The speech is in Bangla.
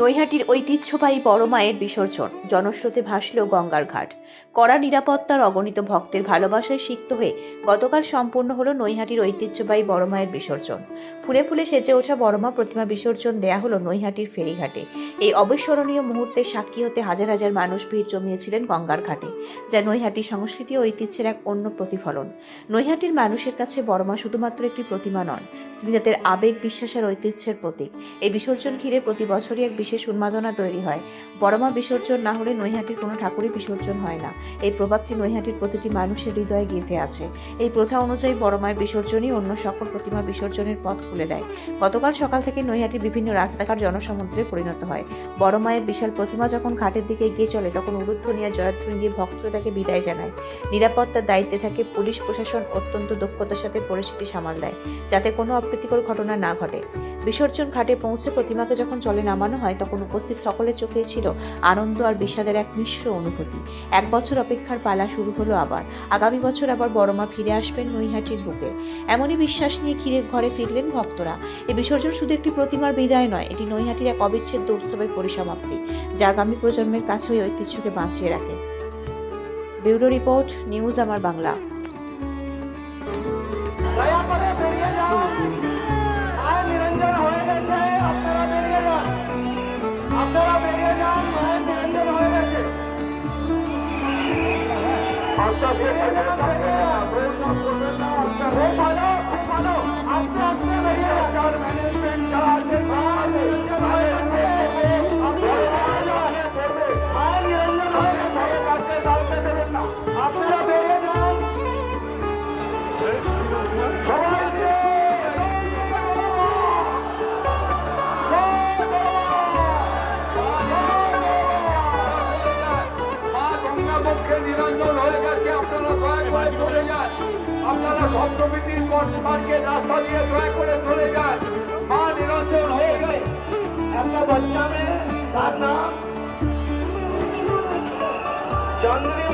নৈহাটির ঐতিহ্যবাহী বড় মায়ের বিসর্জন। জনস্রোতে ভাসল গঙ্গার ঘাট। কড়া নিরাপত্তার অগণিত ভক্তের ভালোবাসায় সিক্ত হয়ে গতকাল সম্পূর্ণ হলো নৈহাটির ঐতিহ্যবাহী বড় মায়ের বিসর্জন। ফুলে ফুলে সেজে ওঠা বড়মা প্রতিমা বিসর্জন দেয়া হলো নৈহাটির ফেরিঘাটে। এই অবিস্মরণীয় মুহূর্তে সাক্ষী হতে হাজার হাজার মানুষ ভিড় জমিয়েছিলেন গঙ্গার ঘাটে, যা নৈহাটি সংস্কৃতি ও ঐতিহ্যের এক অন্য প্রতিফলন। নৈহাটির মানুষের কাছে বড়মা শুধুমাত্র একটি প্রতিমা নন তিনি তাদের আবেগ বিশ্বাসের ঐতিহ্যের প্রতীক। এই বিসর্জন ঘিরে প্রতি বছরই এক বিশেষ উন্মাদনা তৈরি হয়। বড়মা বিসর্জন না হলে নৈহাটির কোনো ঠাকুরই বিসর্জন হয় না। এই প্রভাবটি নৈহাটির প্রতিটি মানুষের হৃদয়ে গেঁথে আছে। এই প্রথা অনুযায়ী বড়মায়ের বিসর্জনই অন্য সকল প্রতিমা বিসর্জনের পথ খুলে দেয়। গতকাল সকাল থেকে নৈহাটির বিভিন্ন রাস্তাঘাট জনসমুদ্রে পরিণত হয়। বড় মায়ের বিশাল প্রতিমা যখন ঘাটের দিকে এগিয়ে চলে, তখন উলুধ্বনি আর জয়ধ্বনি দিয়ে ভক্তরা তাকে বিদায় জানায়। নিরাপত্তার দায়িত্বে থাকে পুলিশ, প্রশাসন অত্যন্ত দক্ষতার সাথে পরিস্থিতি সামাল দেয়, যাতে কোনো অপ্রীতিকর ঘটনা না ঘটে। বিসর্জন ঘাটে পৌঁছে প্রতিমাকে যখন জলে নামানো হয়, তখন উপস্থিত সকলের চোখে ছিল আনন্দ আর বিষাদের এক মিশ্র অনুভূতি। এক বছর অপেক্ষার পালা শুরু হলো আবার। আগামী বছর আবার বড়মা ফিরে আসবেন নৈহাটির বুকে। এমনই বিশ্বাস নিয়ে ঘিরে ঘরে ফিরলেন ভক্তরা। এই বিসর্জন শুধু একটি প্রতিমার বিদায় নয়, এটি নৈহাটির এক অবিচ্ছেদ্য উৎসবের পরিসমাপ্তি, যা আগামী প্রজন্মের কাছে ওই ঐতিহ্যকে বাঁচিয়ে রাখে। ব্যুরো রিপোর্ট, নিউজ আমার বাংলা। आपका আপনারা রাস্তা দিয়ে দয়া করে চলে যান। মা নিরঞ্জন হয়ে গেলে। একটা বাচ্চা মেয়ে, তার নাম? চন্দ্রিমা।